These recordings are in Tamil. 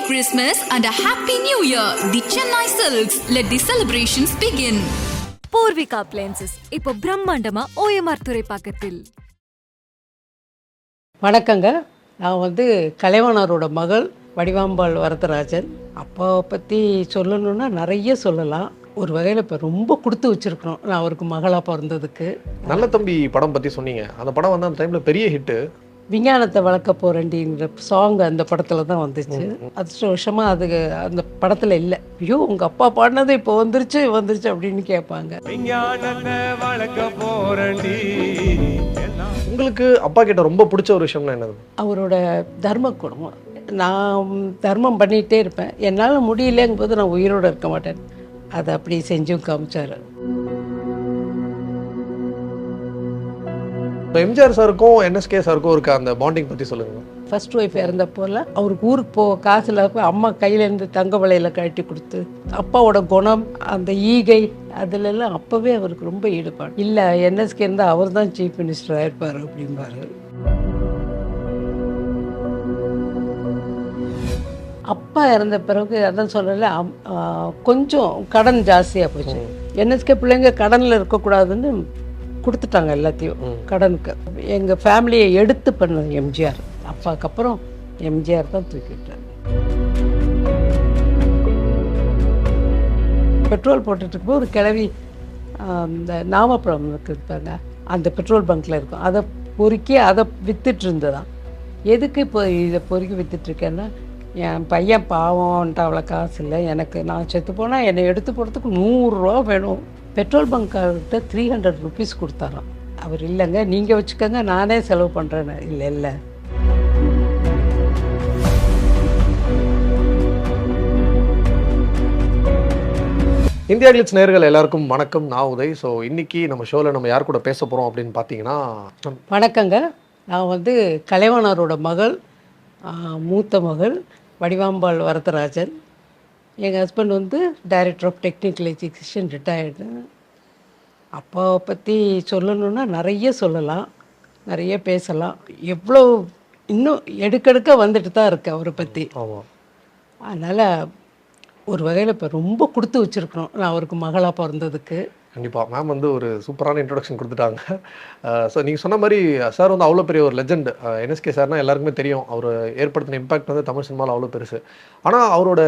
Merry Christmas and a Happy New Year. The Chennai Silks. Let the celebrations begin. Poorvika appliances இப்போ பிரம்மாண்டமா ஓஎம்ஆர் துறைப்பாக்கத்தில். வணக்கங்க. நான் வந்து கலைவாணரோட மகள் வடிவாம்பாள் வரதராஜன். அப்பாவை பற்றி சொல்லணும்னா நிறைய சொல்லலாம். ஒரு வகையில் இப்போ ரொம்ப கொடுத்து வச்சுருக்குறோம். நான் அவருக்கு மகளாக பிறந்ததுக்கு. நல்ல தம்பி படம் பத்தி சொன்னீங்க. அந்த படம் வந்து அந்த டைம்ல பெரிய ஹிட் விஞ்ஞானத்தை வளர்க்க போகிறேன்டிங்கிற சாங் அந்த படத்தில் தான் வந்துச்சு. அதிர்ஷ்டவசமாக அது அந்த படத்தில் இல்லை. ஐயோ உங்கள் அப்பா பாடினது இப்போ வந்துருச்சு வந்துருச்சு அப்படின்னு கேட்பாங்க. உங்களுக்கு அப்பா கிட்ட ரொம்ப பிடிச்ச ஒரு விஷயம்னா என்னது? அவரோட தர்ம குடும்பம் நான் தர்மம் பண்ணிகிட்டே இருப்பேன். என்னால் முடியலங்கும் போது நான் உயிரோடு இருக்க மாட்டேன். அதை அப்படி செஞ்சும் காமிச்சாரு. இப்போ எம்ஜிஆர் சாருக்கும் என்எஸ்கே சாருக்கும் இருக்க அந்த பாண்டிங் பத்தி சொல்லுங்க. ஃபர்ஸ்ட் ஒய்ஃப் இறந்தப்போல அவருக்கு ஊருக்கு போக காசில் அம்மா கையிலேருந்து தங்க வளையல கழட்டி கொடுத்து அப்பாவோட குணம் அந்த ஈகை அதுலெல்லாம் அப்போவே அவருக்கு ரொம்ப ஈடுபாடு. இல்லை என்எஸ்கே இருந்தால் அவர் தான் சீஃப் மினிஸ்டர் ஆயிருப்பார் அப்படிம்பாரு. அப்பா இறந்த பிறகு அதான் சொல்லல கொஞ்சம் கடன் ஜாஸ்தியாக போச்சு. என்எஸ்கே பிள்ளைங்க கடனில் இருக்கக்கூடாதுன்னு கொடுத்துட்டாங்க எல்லாத்தையும் கடனுக்கு. எங்கள் ஃபேமிலியை எடுத்து பண்ணது எம்ஜிஆர். அப்பாவுக்கு அப்புறம் எம்ஜிஆர் தான் தூக்கிட்டார் பெட்ரோல் போட்டுட்டு இருக்கும்போது ஒரு கிளவி இந்த நாமப்பழம் இருக்குது பாருங்க அந்த பெட்ரோல் பங்க்கில் இருக்கும். அதை பொறுக்கி அதை வித்துட்டு இருந்ததாம் எதுக்கு இப்போ இதை பொறுக்கி வித்துட்டு இருக்கேன்னா என் பையன் பாவம்ன்ட்டு அவ்வளோ காசு இல்லை. எனக்கு நான் செத்து போனால் என்னை எடுத்து போகிறதுக்கு நூறுரூவா வேணும். பெட்ரோல் பங்க்கார்கிட்ட த்ரீ ஹண்ட்ரட் ருபீஸ் கொடுத்தாராம். அவர் இல்லைங்க நீங்கள் வச்சுக்கோங்க நானே செலவு பண்ணுறேன்னு இல்லை இல்லை. இந்தியா கிளிட்ஸ் நேர்கள் எல்லாருக்கும் வணக்கம் நான் உதய். ஸோ இன்னைக்கு நம்ம ஷோவில் நம்ம யார் கூட பேச போறோம் அப்படின்னு பார்த்தீங்கன்னா வணக்கங்க. நான் வந்து கலைவாணரோட மகள் மூத்த மகள் வடிவாம்பாள் வரதராஜன். எங்கள் ஹஸ்பண்ட் வந்து director of technical education retired அப்பாவை பற்றி சொல்லணும்னா நிறைய சொல்லலாம் நிறைய பேசலாம். எவ்வளோ இன்னும் எடுக்கெடுக்க வந்துட்டு தான் இருக்கு அவரை பற்றி அதனால் ஒரு வகையில் இப்போ ரொம்ப கொடுத்து வச்சுருக்குறோம். நான் அவருக்கு மகளாக பிறந்ததுக்கு. கண்டிப்பா. மேம் வந்து ஒரு சூப்பரான இன்ட்ரொடக்ஷன் கொடுத்துட்டாங்க. ஸோ நீங்க சொன்ன மாதிரி சார் வந்து அவ்வளோ பெரிய ஒரு லெஜெண்ட் என்எஸ்கே சார்னா எல்லாருக்குமே தெரியும். அவர் ஏற்படுத்தின இம்பாக்ட் வந்து தமிழ் சினிமாவில் அவ்வளோ பெருசு. ஆனால் அவரோட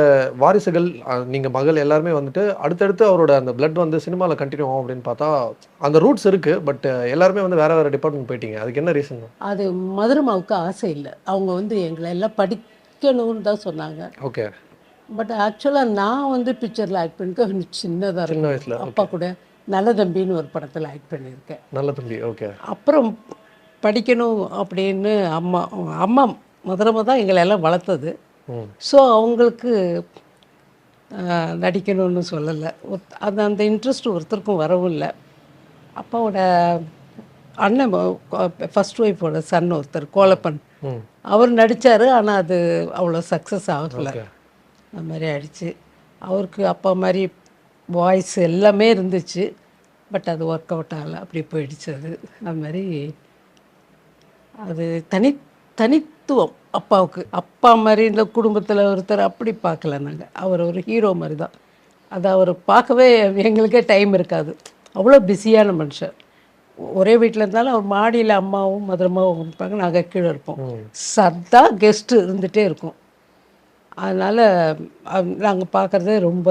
வாரிசுகள் அஹ், நீங்க மகள் எல்லாருமே வந்துட்டு அடுத்தடுத்து அவரோட அந்த blood வந்து சினிமாவில் கண்டினியூ ஆகும் அப்படின்னு பார்த்தா அந்த ரூட்ஸ் இருக்கு. பட் எல்லாருமே வந்து வேற வேற டிபார்ட்மெண்ட் போயிட்டீங்க. அதுக்கு என்ன ரீசன் அது மதுரமாவுக்கு ஆசை இல்லை. அவங்க வந்து எங்களை எல்லாம் படிக்கணும்னு தான் சொன்னாங்க. ஓகே பட் ஆக்சுவலாக நான் வந்து பிக்சரில் ஆக்ட் பண்ணிக்க சின்னதாக சின்ன இருக்கும் அப்பா கூட நல்ல தம்பின்னு ஒரு படத்தில் ஆக்ட் பண்ணியிருக்கேன். நல்ல தம்பி ஓகே அப்புறம் படிக்கணும் அப்படின்னு அம்மா அம்மா முதல்ல தான் எங்களை எல்லாம் வளர்த்தது. ஸோ அவங்களுக்கு நடிக்கணும்னு சொல்லலை. அது அந்த இன்ட்ரெஸ்ட் ஒருத்தருக்கும் வரவும் இல்லை. அப்பாவோட அண்ணன் ஃபர்ஸ்ட் ஒய்ஃபோட சன் ஒருத்தர் கோலப்பன். அவர் நடித்தார் ஆனால் அது அவ்வளோ சக்ஸஸ் ஆகலை. அந்த மாதிரி ஆயிடுச்சு. அவருக்கு அப்பா மாதிரி வாய்ஸ் எல்லாமே இருந்துச்சு. பட் அது ஒர்க் அவுட் ஆகலை. அப்படி போயிடுச்சு அது. அது மாதிரி அது தனி தனித்துவம் அப்பாவுக்கு. அப்பா மாதிரி இந்த குடும்பத்தில் ஒருத்தர் அப்படி பார்க்கல நாங்கள் அவர் ஒரு ஹீரோ மாதிரி தான். அது அவர் பார்க்கவே எங்களுக்கே டைம் இருக்காது. அவ்வளோ பிஸியான மனுஷன் ஒரே வீட்டில் இருந்தாலும் அவர் மாடியில் அம்மாவும் மதுரமாவும் இருப்பாங்க நாங்கள் கீழே இருப்போம். சத்தா கெஸ்ட்டு இருந்துகிட்டே இருக்கும். அதனால் நாங்கள் பார்க்குறதே ரொம்ப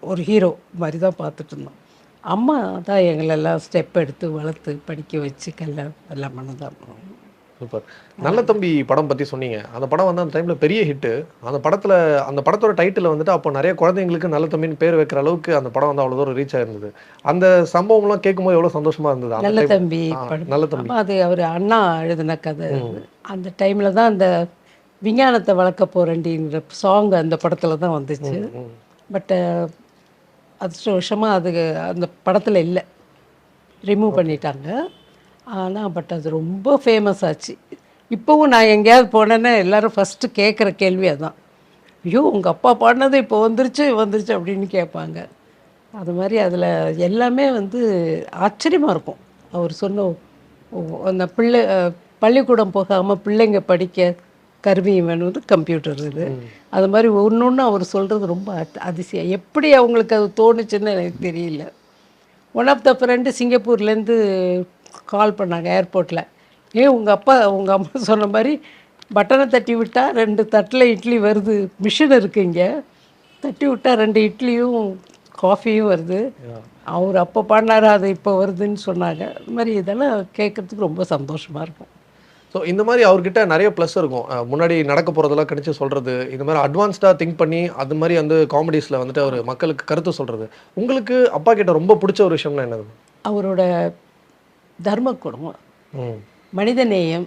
ஒரு ஹீரோ மாதிரி தான் பார்த்துட்டு இருந்தோம் அம்மா தான் எங்களெல்லாம் ஸ்டெப் எடுத்து வளர்த்து படிக்க வச்சு கல்யாணம் எல்லாம் பண்ணதான் சூப்பர் நல்ல தம்பி படம் பத்தி சொன்னீங்க. அந்த படம் வந்து அந்த டைம்ல பெரிய ஹிட் அந்த படத்துல அந்த படத்தோட டைட்டில் வந்துட்டு அப்போ நிறைய குழந்தைங்களுக்கு நல்ல தம்பின்னு பேர் வைக்கிற அளவுக்கு அந்த படம் வந்து அவ்வளவு தூரம் ரீச் ஆயிருந்தது. அந்த சம்பவம்லாம் கேட்கும்போது எவ்வளவு சந்தோஷமா இருந்தது? நல்ல தம்பி நல்ல தம்பி. அது அவர் அண்ணா எழுதின கதை. அந்த டைமில் தான் அந்த விஞ்ஞானத்தை வளர்க்க போகிறேன்டிங்கிற சாங் அந்த படத்தில் தான் வந்துச்சு. பட் அதிர்ஷ்டவசமாக அது அந்த படத்தில் இல்லை. ரிமூவ் பண்ணிட்டாங்க. ஆனால் பட் அது ரொம்ப ஃபேமஸ் ஆச்சு. இப்போவும் நான் எங்கேயாவது போனேன்னா எல்லாரும் ஃபஸ்ட்டு கேட்குற கேள்வி அதான். ஐயோ உங்கள் அப்பா பாடினது இப்போ வந்துருச்சு வந்துருச்சு அப்படின்னு கேட்பாங்க. அது மாதிரி அதில் எல்லாமே வந்து ஆச்சரியமாக இருக்கும். அவர் சொன்ன அந்த பிள்ளை பள்ளிக்கூடம் போகாமல் பிள்ளைங்க படிக்க கருவியும் வேணும் கம்ப்யூட்டர் இது. அது மாதிரி ஒன்று ஒன்று அவர் சொல்கிறது ரொம்ப அத்- அதிசயம். எப்படி அவங்களுக்கு அது தோணுச்சுன்னு எனக்கு தெரியல. ஒன் ஆஃப் த ஃப்ரெண்டு சிங்கப்பூர்லேருந்து கால் பண்ணாங்க ஏர்போர்ட்டில் ஏன் உங்கள் அப்பா உங்கள் அம்மா சொன்ன மாதிரி பட்டனை தட்டி விட்டால் ரெண்டு தட்டில் இட்லி வருது. மிஷின் இருக்கு இங்கே. தட்டி விட்டால் ரெண்டு இட்லியும் காஃபியும் வருது. அவர் அப்போ பண்ணாரு அது இப்போ வருதுன்னு சொன்னாங்க. அது மாதிரி இதெல்லாம் கேட்குறதுக்கு ரொம்ப சந்தோஷமாக இருக்கும். ஸோ இந்த மாதிரி அவர்கிட்ட நிறைய ப்ளஸ் இருக்கும். முன்னாடி நடக்க போகிறதெல்லாம் கணிச்சு சொல்கிறது இந்த மாதிரி அட்வான்ஸ்டாக திங்க் பண்ணி அது மாதிரி வந்து காமெடிஸில் வந்துட்டு அவர் மக்களுக்கு கருத்து சொல்கிறது உங்களுக்கு அப்பா கிட்ட ரொம்ப பிடிச்ச ஒரு விஷயம்னா என்னது? அவரோட தர்ம குடும்பம் ம் மனிதநேயம்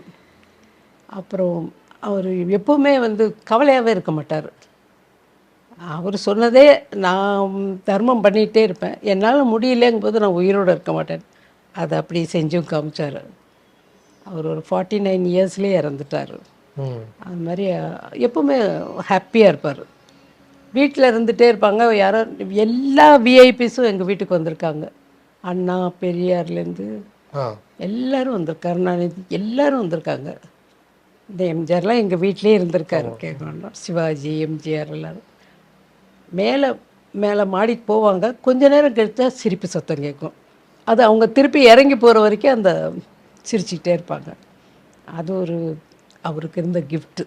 அப்புறம் அவர் எப்பவுமே வந்து கவலையாகவே இருக்க மாட்டார். அவர் சொன்னதே நான் தர்மம் பண்ணிகிட்டே இருப்பேன். என்னால் முடியலங்கும்போது நான் உயிரோடு இருக்க மாட்டேன். அதை அப்படி செஞ்சும் காமிச்சார். அவர் ஒரு ஃபார்ட்டி நைன் இயர்ஸ்லேயே இறந்துட்டார் அது மாதிரி எப்பவுமே ஹாப்பியாக இருப்பார். வீட்டில் இருந்துகிட்டே இருப்பாங்க. யாரோ எல்லா விஐபிஸும் எங்கள் வீட்டுக்கு வந்திருக்காங்க. அண்ணா பெரியார்லேருந்து எல்லாரும் வந்து கருணாநிதி எல்லாரும் வந்திருக்காங்க. இந்த எம்ஜிஆர்லாம் எங்கள் வீட்டிலே இருந்திருக்காரு கேட்கணும் சிவாஜி எம்ஜிஆர் எல்லாரும். மேலே மேலே மாடிக்கு போவாங்க. கொஞ்ச நேரம் கழிச்சா சிரிப்பு சத்தம் கேட்கும். அது அவங்க திருப்பி இறங்கி போகிற வரைக்கும் அந்த சிரிச்சுக்கிட்டே இருப்பாங்க. அது ஒரு அவருக்கு இருந்த கிஃப்ட்டு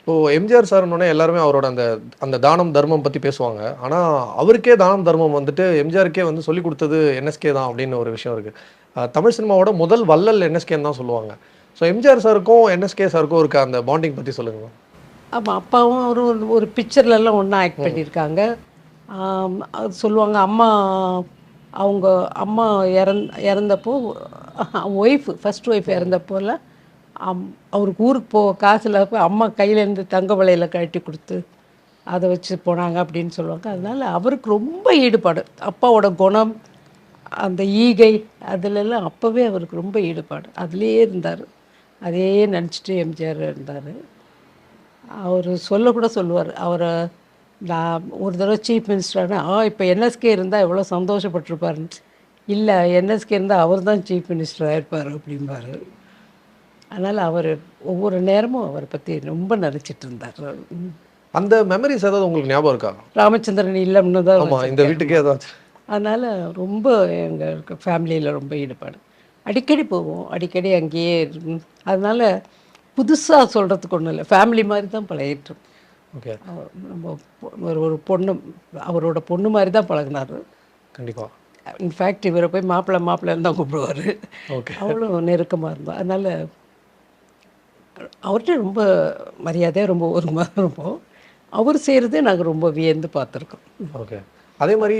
இப்போ எம்ஜிஆர் சார்னோடனே எல்லாருமே அவரோட அந்த அந்த தானம் தர்மம் பற்றி பேசுவாங்க. ஆனால் அவருக்கே தானம் தர்மம் வந்துட்டு எம்ஜிஆருக்கே வந்து சொல்லி கொடுத்தது என்எஸ்கே தான் அப்படின்னு ஒரு விஷயம் இருக்குது தமிழ் சினிமாவோட முதல் வள்ளல் என்எஸ்கேன்னு தான் சொல்லுவாங்க. ஸோ எம்ஜிஆர் சாருக்கும் என்எஸ்கே சாருக்கும் இருக்க அந்த பாண்டிங் பற்றி சொல்லுங்க. ஆமாம் அப்பாவும் அவரும் ஒரு பிக்சர்லலாம் ஒன்றா ஆக்ட் பண்ணியிருக்காங்க சொல்லுவாங்க அம்மா அவங்க அம்மா இறந் இறந்தப்போ ஒய்ஃபு ஃபர்ஸ்ட் ஒய்ஃப் இறந்தப்போல அம் அவருக்கு ஊருக்கு போக காசில் போய் அம்மா கையிலேருந்து தங்க வலையில் கழட்டி கொடுத்து அதை வச்சு போனாங்க அப்படின்னு சொல்லுவாங்க. அதனால் அவருக்கு ரொம்ப ஈடுபாடு. அப்பாவோட குணம் அந்த ஈகை அதிலெல்லாம் அப்போவே அவருக்கு ரொம்ப ஈடுபாடு. அதுலேயே இருந்தார். அதே நினச்சிட்டு எம்ஜிஆர் இருந்தார். அவர் சொல்லக்கூட சொல்லுவார். அவரை நான் ஒரு தடவை சீஃப் மினிஸ்டர்னா ஆ இப்போ என்எஸ்கே இருந்தால் எவ்வளோ சந்தோஷப்பட்டிருப்பாருன்னு. இல்லை என்எஸ்கே இருந்தால் அவர் தான் சீஃப் மினிஸ்டராக இருப்பார் அப்படிம்பாரு. அதனால் அவர் ஒவ்வொரு நேரமும் அவரை பற்றி ரொம்ப நினச்சிட்டு இருந்தார். அந்த மெமரிஸ் ஏதாவது உங்களுக்கு ஞாபகம் இருக்கா? ராமச்சந்திரன் இல்லம்னு தான் ஆமாம் இந்த வீட்டுக்கே ஏதாச்சும் அதனால் ரொம்ப எங்கள் ஃபேமிலியில் ரொம்ப ஈடுபாடு. அடிக்கடி போவோம். அடிக்கடி அங்கேயே அதனால புதுசாக சொல்கிறதுக்கு ஒன்றும் இல்லை. ஃபேமிலி மாதிரி தான் பழகிட்டோம் ஓகே நம்ம ஒரு பொண்ணு அவரோட பொண்ணு மாதிரி தான் பழகினார். கண்டிப்பாக இன்ஃபேக்ட் இவரை போய் மாப்பிள்ளை மாப்பிள்ளைன்னு தான் கூப்பிடுவார். ஓகே அவ்வளோ நெருக்கமாக இருந்தோம் அதனால் அவர்கிட்ட ரொம்ப மரியாதையாக ரொம்ப ஒருமாக இருப்போம். அவர் செய்கிறதே நாங்கள் ரொம்ப வியந்து பார்த்துருக்கோம். ஓகே அதே மாதிரி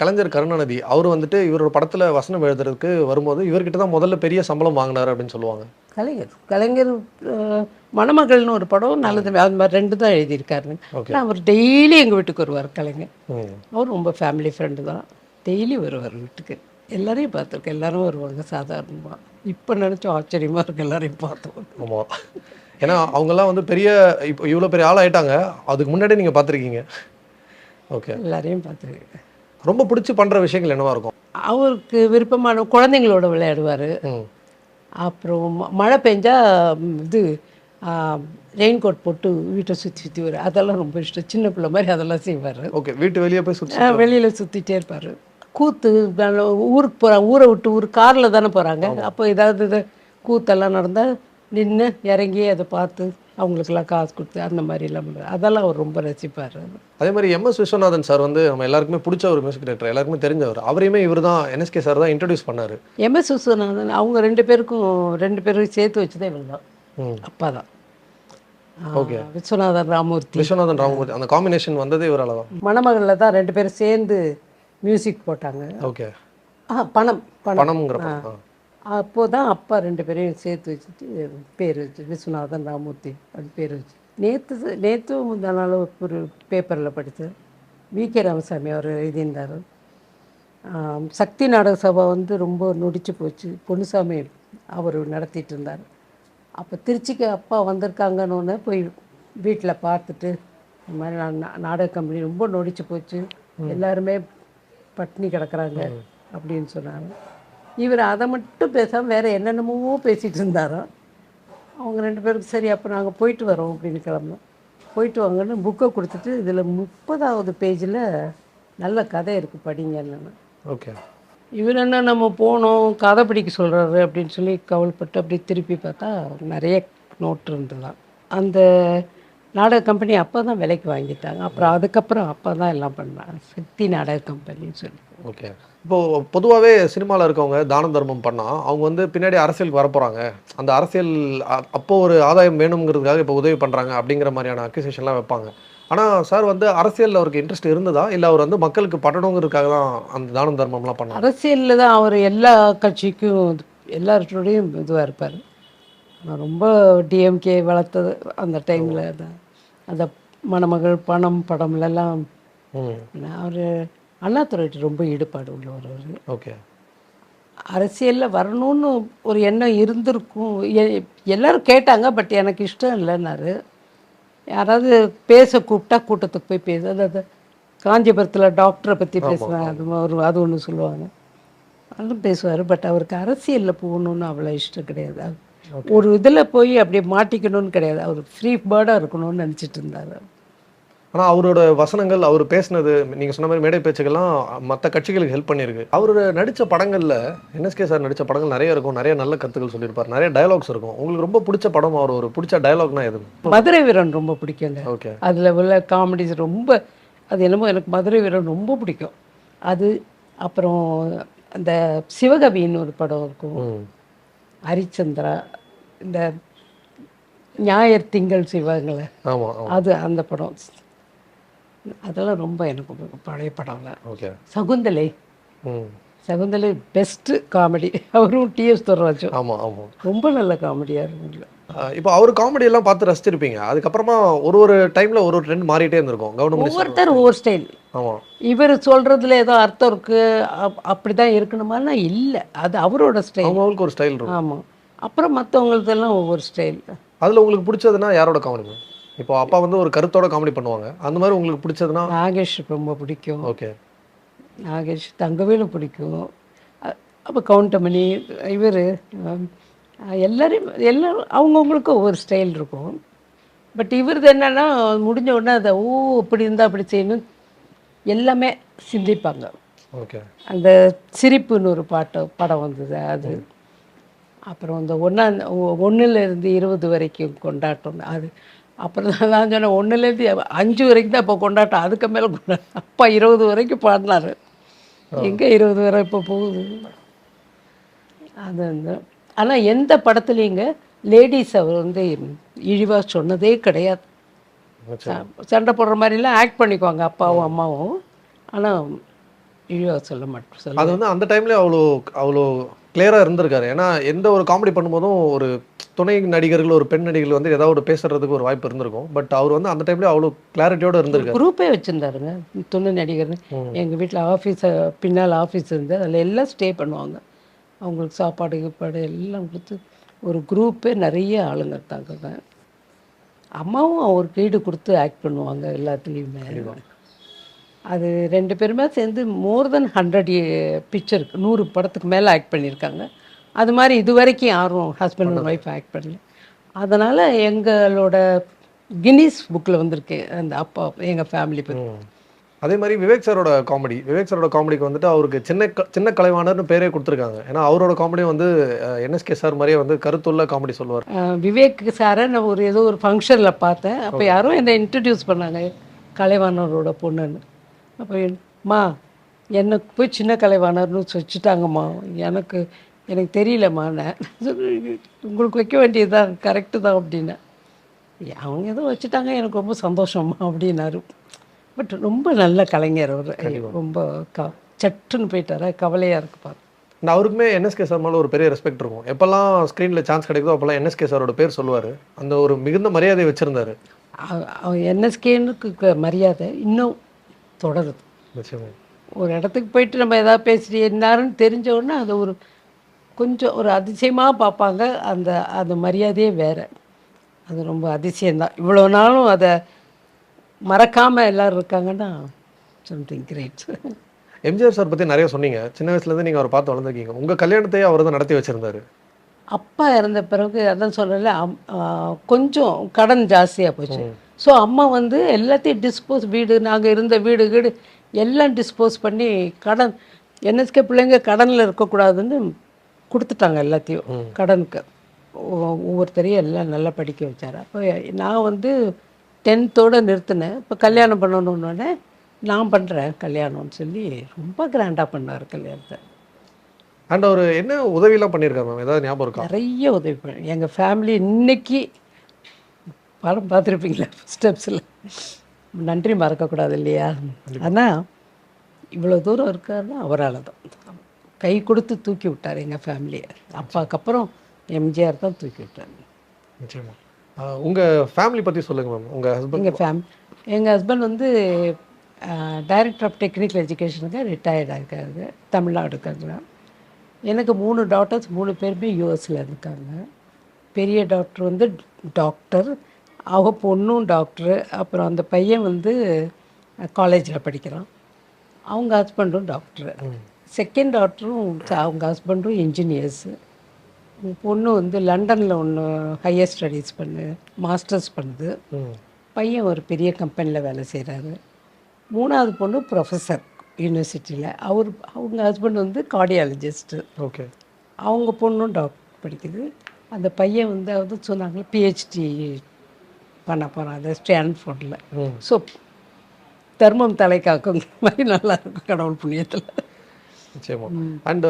கலைஞர் கருணாநிதி அவர் வந்துட்டு இவரோட படத்துல வசனம் எழுதுறதுக்கு வரும்போது இவர்கிட்ட தான் முதல்ல பெரிய சம்பளம் வாங்கினாரு அப்படின்னு சொல்லுவாங்க. கலைஞர். கலைஞர் மணமகள்னு ஒரு படம் நல்லது அது மாதிரி ரெண்டு தான் எழுதியிருக்காருங்க. அவர் டெய்லி எங்கள் வீட்டுக்கு வருவார் கலைஞர். அவர் ரொம்ப ஃபேமிலி ஃப்ரெண்டு தான். டெய்லி வருவார் வீட்டுக்கு. எல்லாரையும் பார்த்துருக்கேன். எல்லாரும் வருவாங்க சாதாரணமாக இப்போ நினச்சோம் ஆச்சரியமாக இருக்கு எல்லாரையும் பார்த்தோம். ஆமாம் ஏன்னா அவங்கெல்லாம் வந்து பெரிய இப்போ இவ்வளோ பெரிய ஆள் ஆயிட்டாங்க அதுக்கு முன்னாடி நீங்கள் பார்த்துருக்கீங்க. ஓகே எல்லாரையும் பார்த்துருக்கேன் ரொம்ப பிடிச்சி பண்ணுற விஷயங்கள் என்னவா இருக்கும்? அவருக்கு விருப்பமான குழந்தைங்களோட விளையாடுவார். அப்புறம் மழை பெஞ்சா ம், இது ரெயின் கோட் போட்டு வீட்டை சுற்றி சுற்றி வரும் அதெல்லாம் ரொம்ப இஷ்டம். சின்ன பிள்ளை மாதிரி அதெல்லாம் செய்வார். ஓகே வீட்டு வெளியே போய் சுற்றி வெளியில் சுற்றிட்டே இருப்பார். கூத்து ஊருக்கு போகிறாங்க ஊரை விட்டு ஊர் காரில் தானே போகிறாங்க அப்போ ஏதாவது இது கூத்தெல்லாம் நடந்தால் நின்று இறங்கி அதை பார்த்து அவங்களுக்கெல்லாம் காசு கொடுத்து அந்த மாதிரிலாம். அதெல்லாம் அவர் ரொம்ப ரசிப்பார். அதே மாதிரி எம்எஸ் விஸ்வநாதன் சார் வந்து நம்ம எல்லாருக்குமே பிடிச்ச ஒரு மியூசிக் டைரக்டர் எல்லாருக்குமே தெரிஞ்சவர். அவரையுமே இவர் தான் என்எஸ்கே சார் தான் இன்ட்ரடியூஸ் பண்ணாரு. எம்எஸ் விஸ்வநாதன் அவங்க ரெண்டு பேருக்கும் ரெண்டு பேரும் சேர்த்து வச்சதே இவர் தான் அப்பா தான் Okay. விஸ்வநாதன் ராமூர்த்தி. விஸ்வநாதன் ராமமூர்த்தி அந்த காம்பினேஷன் வந்ததே இவரால தான் மணமகளில் தான் ரெண்டு பேரும் சேர்ந்து மியூசிக் போட்டாங்க. ஓகே. ஆ பணம் பணம். பணம்ங்கிற. அப்போ தான் அப்பா ரெண்டு பேரையும் சேர்த்து வச்சுட்டு பேர் வச்சு விஸ்வநாதன் ராமூர்த்தி அது பேர் வச்சு. நேற்று நேற்று முந்தா நாள் ஒரு பேப்பரில் படித்தேன் வி. கே. ராமசாமி அவர் எழுதியிருந்தார். சக்தி நாடக சபை வந்து ரொம்ப நொடிச்சு போச்சு. பொன்னுசாமி அவர் நடத்திட்டு இருந்தார். அப்போ திருச்சிக்கு அப்பா வந்திருக்காங்கன்னு போய் வீட்டில் பார்த்துட்டு இந்த மாதிரி நான் நாடக கம்பெனி ரொம்ப நொடிச்சு போச்சு. எல்லாருமே பட்னி கிடக்குறாங்க அப்படின்னு சொன்னாங்க. இவர் அதை மட்டும் பேசாமல் வேற என்னென்னமோ பேசிட்டு இருந்தாராம் அவங்க ரெண்டு பேரும் சரி அப்போ நாங்கள் போயிட்டு வரோம் அப்படின்னு கிளம்புனோம். போயிட்டு வாங்கன்னு புக்கை கொடுத்துட்டு இதில் முப்பதாவது பேஜில் நல்ல கதை இருக்குது படிங்கன்னு ஓகே இவர் என்ன நம்ம போனோம் கதை படிக்க சொல்கிறாரு அப்படின்னு சொல்லி கவலைப்பட்டு அப்படியே திருப்பி பார்த்தா நிறைய நோட் இருந்ததாம். அந்த நாடக கம்பெனி அப்போ தான் விலைக்கு வாங்கிட்டாங்க. அப்புறம் அதுக்கப்புறம் அப்போ தான் எல்லாம் பண்ணாங்க. சக்தி நாடக கம்பெனின்னு சொல்லி. ஓகே. இப்போ பொதுவாகவே சினிமாவில் இருக்கவங்க தான தர்மம் பண்ணால் அவங்க வந்து பின்னாடி அரசியலுக்கு வரப்போகிறாங்க அந்த அரசியல் அப்போ ஒரு ஆதாயம் வேணுங்கிறதுக்காக இப்போ உதவி பண்ணுறாங்க அப்படிங்கிற மாதிரியான அக்யூசேஷன்லாம் வைப்பாங்க. ஆனால் சார் வந்து அரசியலில் அவருக்கு இன்ட்ரெஸ்ட் இருந்ததா? இல்லை அவர் வந்து மக்களுக்கு பண்ணணுங்கிறதுக்காக தான் அந்த தான தர்மம்லாம் பண்ணார்? அரசியலில் தான் அவர் எல்லா கட்சிக்கும் எல்லாரோடையும் இதுவாக இருப்பார். ரொம்ப டிஎம்கே வளர்த்தது அந்த டைமில் அந்த மணமகள் பணம் படம்லலாம் அவர் அண்ணாதுரைட்டு ரொம்ப ஈடுபாடு உள்ளவர் அவர். ஓகே. அரசியலில் வரணும்னு ஒரு எண்ணம் இருந்திருக்கும். எல்லாரும் கேட்டாங்க பட் எனக்கு இஷ்டம் இல்லைன்னாரு. யாராவது பேச கூப்பிட்டா கூட்டத்துக்கு போய் பேச அதாவது காஞ்சிபுரத்தில் டாக்டரை பற்றி பேசுவேன் அது ஒரு அது ஒன்று சொல்லுவாங்க. அதுவும் பேசுவார் பட் அவருக்கு அரசியலில் போகணுன்னு அவ்வளோ இஷ்டம் கிடையாது. ஒரு இதில் போய் அப்படியே மாட்டிக்கணும்னு கிடையாது. அவர் ஃப்ரீ பேர்டாக இருக்கணும்னு நினச்சிட்டு இருந்தார். ஆனால் அவரோட வசனங்கள் அவர் பேசினது நீங்கள் சொன்ன மாதிரி மேடை பேச்சுக்கெல்லாம் மற்ற கட்சிகளுக்கு ஹெல்ப் பண்ணியிருக்கு. அவர் நடித்த படங்களில் என்எஸ்கே சார் நடித்த படங்கள் நிறைய இருக்கும் நிறைய நல்ல கருத்துக்கள் சொல்லியிருப்பார் நிறைய டயலாக்ஸ் இருக்கும். உங்களுக்கு ரொம்ப பிடிச்ச படம் அவர் ஒரு பிடிச்ச டயலாக்னா எது? மதுரை வீரன் ரொம்ப பிடிக்குங்க. ஓகே அதில் உள்ள காமெடிஸ் ரொம்ப அது என்னமோ எனக்கு மதுரை வீரன் ரொம்ப பிடிக்கும். அது அப்புறம் அந்த சிவகவின்னு ஒரு படம் இருக்கும். ஹரிச்சந்திரா இந்த ஞாயிறு திங்கள் ஆமாம் அது அந்த படம். அதெல்லாம் ரொம்ப எனக்கு பழைய படம்ல. Okay. Sakunthalai. Sakunthalai best comedy அவரும் டிஎஸ் துறராஜும் ஆமாம் ஆமாம் ரொம்ப நல்ல காமெடியாக இருக்கும் இப்போ அவர் காமெடி எல்லாம் பார்த்து ரசிச்சிருப்பீங்க. அதுக்கப்புறமா ஒரு ஒரு டைம்ல ஒரு ஒரு ட்ரெண்ட் மாறிட்டே இருந்திருக்கும். கவர்மெண்ட் ஒவ்வொருத்தர் ஒவ்வொரு ஸ்டைல் ஆமாம் இவர் சொல்றதுல ஏதோ அர்த்தம் இருக்கு அப்- அப்படிதான் இருக்கணுமானா இல்லை. அது அவரோட ஸ்டைல் அவங்களுக்கு ஒரு ஸ்டைல் இருக்கும். ஆமாம் அப்புறம் மற்றவங்களுதெல்லாம் ஒவ்வொரு ஸ்டைல் அதுல உங்களுக்கு பிடிச்சதுன்னா யாரோட காமெடி இப்போ அப்பா வந்து ஒரு கருத்தோட காமெடி பண்ணுவாங்க. அந்த மாதிரி உங்களுக்கு பிடிச்சதுன்னா? நாகேஷ் ரொம்ப பிடிக்கும். ஓகே. நாகேஷ் தங்கவேலு பிடிக்கும். அப்போ கவுண்டமணி இவர் எல்லாரையும் எல்லாரும் அவங்கவுங்களுக்கு ஒவ்வொரு ஸ்டைல் இருக்கும். பட் இவரது என்னன்னா முடிஞ்ச உடனே அதை ஓ இப்படி இருந்தால் அப்படி செய்யணும் எல்லாமே சிந்திப்பாங்க. ஓகே. அந்த சிரிப்புன்னு ஒரு பாட்டு படம் வந்தது அது. அப்புறம் இந்த ஒன்றா ஒன்றுலேருந்து இருபது வரைக்கும் கொண்டாட்டம். அது அப்புறம் தான் நான் சொன்னேன் ஒன்றுலேருந்து அஞ்சு வரைக்கும் தான் இப்போ கொண்டாட்டம். அதுக்கு மேலே கொண்டாட்டம். அப்பா இருபது வரைக்கும் பாடினார். எங்கே இருபது வரை இப்போ போகுது? அது வந்து ஆனால் எந்த படத்துலேயுங்க லேடிஸ் அவர் வந்து இழிவாக சொன்னதே கிடையாது. சண்டை போடுற மாதிரிலாம் ஆக்ட் பண்ணிக்குவாங்க அப்பாவும் அம்மாவும். ஆனால் இழிவாக சொல்ல மாட்டோம் அது வந்து அந்த டைம்ல அவ்வளோ அவ்வளோ கிளியரா இருந்திருக்காரு. ஏன்னா எந்த ஒரு காமெடி பண்ணும்போதும் ஒரு துணை நடிகர்கள் ஒரு பெண் நடிகர்கள் வந்து ஏதாவது ஒரு பேசுறதுக்கு ஒரு வாய்ப்பு இருந்திருக்கும். பட் அவர் வந்து அந்த டைம்ல அவ்வளோ கிளாரிட்டியோட இருந்திருக்காரு. குரூப்பே வச்சுருந்தாருங்க. துணை நடிகர்னு. எங்கள் வீட்டில் ஆஃபீஸ் பின்னால் ஆஃபீஸ் இருந்து அதில் எல்லாம் ஸ்டே பண்ணுவாங்க. அவங்களுக்கு சாப்பாடு கீப்பாடு எல்லாம் கொடுத்து ஒரு குரூப்பே நிறைய ஆளுங்க இருக்காங்க. தான் அம்மாவும் அவருக்கு ஈடு கொடுத்து ஆக்ட் பண்ணுவாங்க எல்லாத்துலேயுமே. அது ரெண்டு பேருமே சேர்ந்து மோர் தென் ஹண்ட்ரட் பிக்சருக்கு நூறு படத்துக்கு மேலே ஆக்ட் பண்ணியிருக்காங்க. அது மாதிரி இது வரைக்கும் யாரும் ஹஸ்பண்ட் அண்ட் ஒய்ஃப் ஆக்ட் பண்ணல. அதனால் எங்களோட கின்னீஸ் புக்கில் வந்திருக்கு. அந்த அப்பா எங்கள் ஃபேமிலி பற்றி. அதே மாதிரி விவேக் சாரோட காமெடி விவேக் சாரோட காமெடிக்கு வந்துட்டு அவருக்கு சின்ன சின்ன கலைவாணர்னு பேரே கொடுத்துருக்காங்க. ஏன்னா அவரோட காமெடி வந்து என்எஸ்கே சார் மாதிரியே வந்து கருத்துள்ள காமெடி சொல்லுவார். விவேக் சாரை நான் ஒரு ஏதோ ஒரு ஃபங்க்ஷனில் பார்த்தேன். அப்போ யாரோ என்னை இன்ட்ரடியூஸ் பண்ணாங்க கலைவாணரோட பொண்ணுன்னு. அப்போ மா எனக்கு போய் சின்ன கலைவாணர்னு வச்சுட்டாங்கம்மா. எனக்கு எனக்கு தெரியலம்மா. நான் உங்களுக்கு வைக்க வேண்டியதுதான் கரெக்டு தான் அப்படின்னேன் அவங்க ஏதோ வச்சுட்டாங்க எனக்கு ரொம்ப சந்தோஷம்மா அப்படின்னாரு. பட் ரொம்ப நல்ல கலைஞர் அவர். ரொம்ப க சட்டுன்னு போயிட்டாரா கவலையாக இருக்கு பாரு இந்த அவருக்குமே என்எஸ்கே சார் மேலே ஒரு பெரிய ரெஸ்பெக்ட் இருக்கும். எப்பெல்லாம் ஸ்க்ரீனில் சான்ஸ் கிடைக்குதோ அப்போல்லாம் என்எஸ்கே சாரோட பேர் சொல்லுவார். அந்த ஒரு மிகுந்த மரியாதை வச்சிருந்தாரு. என்எஸ்கேனுக்கு மரியாதை இன்னும் தொடருது. ஒரு இடத்துக்கு போயிட்டு நம்ம எதாவது பேசிட்டு என்னாருன்னு தெரிஞ்ச உடனே அது ஒரு கொஞ்சம் ஒரு அதிசயமாக பார்ப்பாங்க. அந்த அந்த மரியாதையே வேறு. அது ரொம்ப அதிசயம்தான். இவ்வளோ நாளும் அதை மறக்காமல் எல்லோரும் இருக்காங்கன்னா சம்திங் கிரேட் எம்ஜிஆர் சார் பற்றி நிறைய சொன்னீங்க. சின்ன வயசுலேருந்து நீங்கள் அவரை பார்த்து வளர்ந்துருக்கீங்க. உங்கள் கல்யாணத்தையே அவர் தான் நடத்தி வச்சிருந்தாரு. அப்பா இறந்த பிறகு அதான் சொல்லல கொஞ்சம் கடன் ஜாஸ்தியாக போச்சு. ஸோ அம்மா வந்து எல்லாத்தையும் டிஸ்போஸ் வீடு நாங்கள் இருந்த வீடு வீடு எல்லாம் டிஸ்போஸ் பண்ணி கடன் என்எஸ்கே பிள்ளைங்க கடனில் இருக்கக்கூடாதுன்னு கொடுத்துட்டாங்க எல்லாத்தையும். கடனுக்கு. ஒவ்வொருத்தரையும் எல்லாம் நல்லா படிக்க வச்சார். அப்போ நான் வந்து டென்த்தோடு நிறுத்தினேன். இப்போ கல்யாணம் பண்ணணுன்னொடனே நான் பண்ணுறேன் கல்யாணம்னு சொல்லி ரொம்ப கிராண்டாக பண்ணார் கல்யாணத்தை. அண்ட் அவர் என்ன உதவியெல்லாம் பண்ணியிருக்காரு மேம்? ஏதாவது ஞாபகம் இருக்கா? நிறைய உதவி பண்ண எங்கள் ஃபேமிலி இன்னைக்கு படம் பார்த்துருப்பீங்களா? ஸ்டெப்ஸில் நன்றி மறக்கக்கூடாது இல்லையா? ஆனால் இவ்வளோ தூரம் இருக்காருன்னா அவரால் தான் கை கொடுத்து தூக்கி விட்டார் எங்கள் ஃபேமிலியை அப்பாவுக்கு அப்புறம் எம்ஜிஆர் தான் தூக்கி விட்டார். நிச்சயமா. ஆஹ் உங்க ஃபேமிலி பத்தி சொல்லுங்க மேம் உங்க ஹஸ்பண்ட் எங்கள் ஃபேம் எங்கள் ஹஸ்பண்ட் வந்து டைரக்டர் ஆஃப் டெக்னிக்கல் எஜுகேஷனுக்கு ரிட்டையர்ட் ஆகிருக்காரு தமிழ்நாடு இருக்காங்க எனக்கு மூணு டாக்டர்ஸ் மூணு பேருமே யூஎஸில் இருக்காங்க. பெரிய டாக்டர் வந்து டாக்டர் அவங்க பொண்ணும் டாக்டரு அப்புறம் அந்த பையன் வந்து காலேஜில் படிக்கிறான். அவங்க ஹஸ்பண்டும் டாக்டரு செகண்ட் டாக்டரும் அவங்க ஹஸ்பண்டும் இன்ஜினியர்ஸு பொண்ணு வந்து லண்டனில் ஒன்று ஹையர் ஸ்டடீஸ் பண்ணு மாஸ்டர்ஸ் பண்ணுது. பையன் ஒரு பெரிய கம்பெனியில் வேலை செய்கிறாரு மூணாவது பொண்ணு ப்ரொஃபஸர் யூனிவர்சிட்டியில் அவர் அவங்க ஹஸ்பண்ட் வந்து கார்டியாலஜிஸ்ட்டு ஓகே. அவங்க பொண்ணும் டாக்டர் படிக்குது. அந்த பையன் வந்து வந்து சொன்னாங்க பிஹெச்டி பண்ண போகிறான் அது ஸ்டான்ஃபோர்டில் ஸோ தர்மம் தலை காக்குங்கிற மாதிரி நல்லா இருக்கும் கடவுள் புண்ணியத்தில். நிச்சயமா. அண்ட்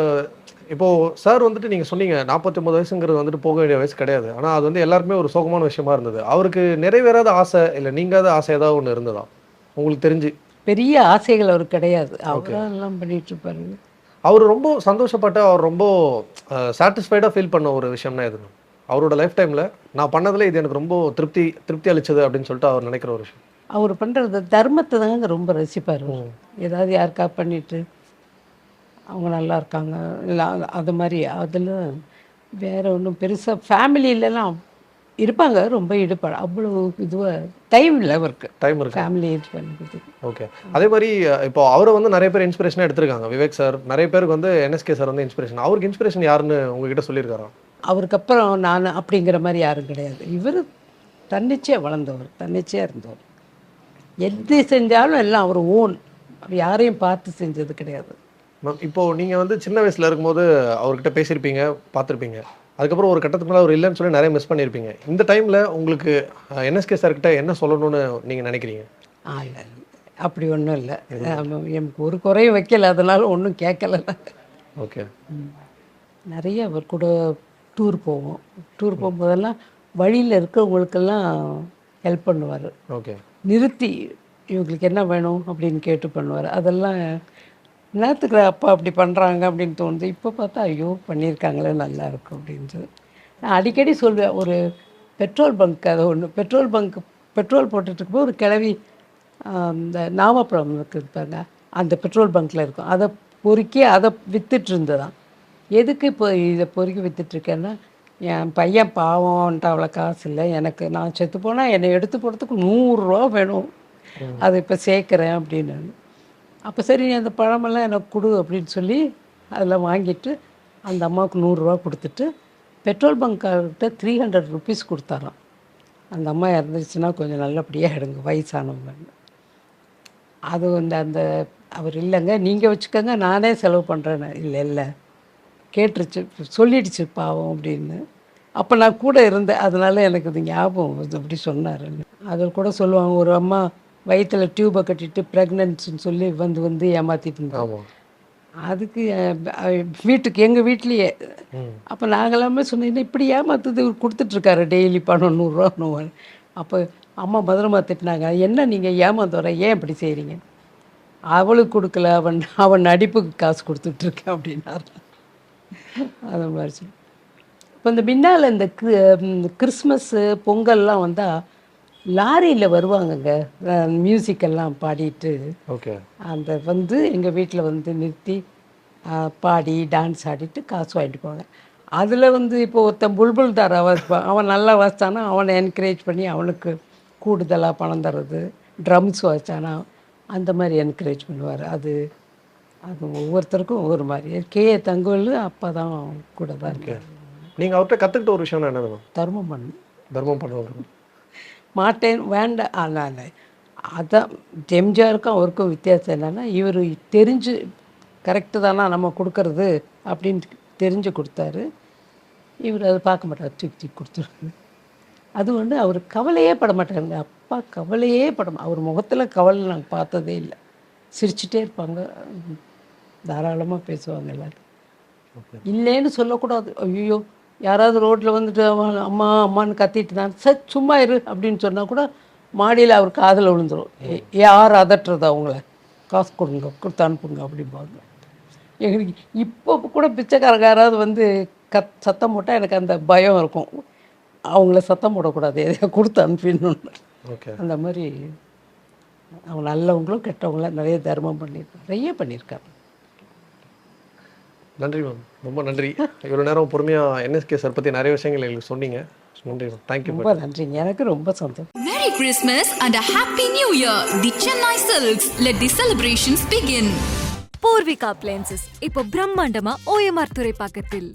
இப்போ சார் வந்துட்டு நீங்க சொன்னீங்க 49 வயசுங்கிறது வந்துட்டு போக வேண்டிய வயசு கிடையாது. ஆனா அது வந்து எல்லாருக்குமே ஒரு சோகமான விஷயமா இருந்தது. அவருக்கு நிறைவேறாத ஆசை இல்ல நீங்காத ஆசை ஏதாவது ஒண்ணு இருந்ததா? உங்களுக்கு தெரிஞ்சு. பெரிய ஆசைகள் அவர் கிடையாது. அவராக எல்லாம் பண்ணிட்டு இருப்பாரு அவர் ரொம்ப சந்தோஷப்பட்ட அவர் ரொம்ப சாட்டிஸ்ஃபைடாக ஃபீல் பண்ண ஒரு விஷயம்னா எது மேம் அவரோட லைஃப் டைமில் நான் பண்ணதில் இது எனக்கு ரொம்ப திருப்தி திருப்தி அளிச்சது அப்படின்னு சொல்லிட்டு அவர் நினைக்கிற ஒரு விஷயம். அவர் பண்ணுறது தர்மத்தை தாங்க ரொம்ப ரசிப்பார் ஏதாவது யாருக்கா பண்ணிட்டு அவங்க நல்லா இருக்காங்க. இல்லை அது மாதிரி அதில் வேற ஒன்றும் பெருசாக ஃபேமிலியிலலாம் இருப்பாங்க. ரொம்ப ஈடுபாடு அவ்வளோ இதுவாக டைம் இல்லை அவருக்கு. டைம் இருக்கு. ஃபேமிலி இது பண்ணிக்கிறது ஓகே அதே மாதிரி இப்போ அவரை வந்து நிறைய பேர் இன்ஸ்பிரேஷனாக எடுத்திருக்காங்க. விவேக் சார் நிறைய பேருக்கு வந்து என்எஸ்கே சார் வந்து இன்ஸ்பிரேஷன் அவருக்கு இன்ஸ்பிரேஷன் யாருன்னு உங்ககிட்ட சொல்லியிருக்காரா? அவருக்கு அப்புறம் நான் அப்படிங்கிற மாதிரி யாரும் கிடையாது. இவர் தன்னிச்சையாக வளர்ந்தவர் தன்னிச்சையாக இருந்தவர். எது செஞ்சாலும் எல்லாம் அவர் ஓன். யாரையும் பார்த்து செஞ்சது கிடையாது. மேம் இப்போ நீங்கள் வந்து சின்ன வயசில் இருக்கும்போது அவர்கிட்ட பேசியிருப்பீங்க பார்த்துருப்பீங்க. அதுக்கப்புறம் ஒரு கட்டத்துக்கு மேலே அவர் இல்லைன்னு சொல்லி நிறைய மிஸ் பண்ணியிருப்பீங்க. இந்த டைமில் உங்களுக்கு என்எஸ்கே சார்கிட்ட என்ன சொல்லணும்னு நீங்கள் நினைக்கிறீங்க? ஆ இல்லை அப்படி ஒன்றும் இல்லை. எனக்கு ஒரு குறையும் வைக்கல அதனால ஒன்றும் கேட்கல. ஓகே நிறைய அவர் கூட டூர் போவோம். டூர் போகும்போதெல்லாம் வழியில் இருக்கிறவங்களுக்கெல்லாம் ஹெல்ப் பண்ணுவார். ஓகே. நிறுத்தி இவங்களுக்கு என்ன வேணும் அப்படின்னு கேட்டு பண்ணுவார். அதெல்லாம் என்னத்துக்கு அப்பா அப்படி பண்ணுறாங்க அப்படின்னு தோணுது. இப்போ பார்த்தா ஐயோ பண்ணியிருக்காங்களே நல்லா இருக்கும் அப்படின்ட்டு. நான் அடிக்கடி சொல்வேன் ஒரு பெட்ரோல் பங்க் அது ஒன்று பெட்ரோல் பங்க் பெட்ரோல் போட்டுட்டு இருக்கும்போது ஒரு கிளவி இந்த நாமப்பழம் இருக்குது பாருங்க அந்த பெட்ரோல் பங்க்கில் இருக்கும். அதை பொறுக்கி அதை வித்துட்டு இருந்ததாம். எதுக்கு இப்போ இதை பொறுக்கி விற்றுட்ருக்கேன்னா என் பையன் பாவம்ன்ட்டு அவ்வளோ காசு இல்லை. எனக்கு நான் செத்து போனால் என்னை எடுத்து போகிறதுக்கு நூறுரூவா வேணும். அதை இப்போ சேர்க்குறேன் அப்படின்னு. அப்போ சரி நீ அந்த பழமெல்லாம் எனக்கு கொடு அப்படின்னு சொல்லி அதில் வாங்கிட்டு அந்த அம்மாவுக்கு நூறுரூவா கொடுத்துட்டு பெட்ரோல் பங்க்கார்கிட்ட த்ரீ ஹண்ட்ரட் ருபீஸ் கொடுத்தாராம். அந்த அம்மா இறந்துச்சுன்னா கொஞ்சம் நல்லபடியாக எடுங்க வயசானவங்க. அது வந்து அந்த அவர் இல்லைங்க நீங்கள் வச்சுக்கோங்க நானே செலவு பண்ணுறேன்னு இல்லை இல்லை. கேட்டுருச்சு சொல்லிடுச்சு பாவம் அப்படின்னு. அப்போ நான் கூட இருந்தேன். அதனால எனக்கு இது ஞாபகம் அப்படி சொன்னார் அதில் கூட சொல்லுவாங்க ஒரு அம்மா வயித்துல டியூபை கட்டிட்டு ப்ரெக்னன்ட்ஸ்னு சொல்லி வந்து வந்து ஏமாத்திட்டு இருந்தாங்க அதுக்கு வீட்டுக்கு எங்கள் வீட்லேயே. அப்போ நாங்கள் எல்லாமே சொன்னீங்கன்னா இப்படி ஏமாத்துது இவர் கொடுத்துட்ருக்காரு டெய்லி பணம் நூறுரூவா நூறு. அப்போ அம்மா பத்திரமா திட்டினாங்க என்ன நீங்கள் ஏமாந்து வர? ஏன் இப்படி செய்கிறீங்க அவளுக்கு கொடுக்கல அவன் அவன் நடிப்புக்கு காசு கொடுத்துட்ருக்கேன் அப்படின்னாரு. அது மாதிரி சொல்லி. இப்போ இந்த முன்னால் இந்த கிறிஸ்மஸ்ஸு பொங்கல்லாம் வந்தால் லாரியில் வருவாங்கங்க. மியூசிக் எல்லாம் பாடிட்டு. ஓகே. அந்த வந்து எங்கள் வீட்டில் வந்து நிறுத்தி பாடி டான்ஸ் ஆடிட்டு காசு வாங்கிட்டு போவாங்க. அதில் வந்து இப்போ ஒருத்தன் புல்புல் தாரா வாசிப்பான் அவன் நல்லா வாசித்தானா அவனை என்கரேஜ் பண்ணி அவனுக்கு கூடுதலாக பணம் தர்றது ட்ரம்ஸ் வாசித்தானா அந்த மாதிரி என்கரேஜ் பண்ணுவார். அது அது ஒவ்வொருத்தருக்கும் ஒவ்வொரு மாதிரி. கே. தங்கோல் அப்போ தான் கூட தான் இருக்கார் நீங்கள் அவர்கிட்ட கற்றுக்கிட்ட ஒரு விஷயம் என்னது மேம் தர்மம் பண்ணு. தர்மம் பண்ணுவாங்க மாட்டேன் வேண்டாம் ஆனால் அதான் எம்ஜிஆருக்கும் அவருக்கும் வித்தியாசம் என்னென்னா இவர் தெரிஞ்சு கரெக்டு தானா நம்ம கொடுக்கறது அப்படின்னு தெரிஞ்சு கொடுத்தாரு. இவர் அதை பார்க்க மாட்டார். தூக்கி தூக்கி கொடுத்துருவாரு. அது வந்து அவர் கவலையே பட மாட்டாருங்க அப்பா கவலையே பட மா- அவர் முகத்தில் கவலை நாங்கள் பார்த்ததே இல்லை. சிரிச்சிட்டே இருப்பாங்க. தாராளமாக பேசுவாங்க எல்லாரும். இல்லைன்னு சொல்லக்கூடாது. ஐயோ யாராவது ரோட்டில் வந்துட்டு அம்மா அம்மான்னு கத்திட்டு தான் சார் சும்மா இரு அப்படின்னு சொன்னால் கூட மாடியில் அவர் காதில் விழுந்துரும். "ஏ- யார் அதட்டுறது அவங்கள? காசு கொடுங்க கொடுத்து அனுப்புங்க அப்படிம்பாங்க. எங்களுக்கு இப்போ கூட பிச்சைக்காரங்க யாராவது வந்து கத் சத்தம் போட்டால் எனக்கு அந்த பயம் இருக்கும். அவங்கள சத்தம் போடக்கூடாது எதையா கொடுத்து அனுப்பிடணும்னு. ஓகே அந்த மாதிரி அவங்க நல்லவங்களும் கெட்டவங்களும் நிறைய தர்மம் பண்ணியிருக்காங்க நிறைய பண்ணியிருக்காங்க. நன்றி மேம். ரொம்ப நன்றி. இவ்வளோ நேரம் பொறுமையாக என்எஸ்கே சார் பற்றி நிறைய விஷயங்கள் எங்களுக்கு சொன்னீங்க. நன்றி மேம். தேங்க்யூ ரொம்ப நன்றிங்க. எனக்கு ரொம்ப சந்தோஷம். Merry Christmas and a Happy New Year. The Chennai Silks. Let the celebrations begin. Poorvika appliances இப்போ பிரம்மாண்டமா ஓஎம்ஆர் துறை பக்கத்தில்.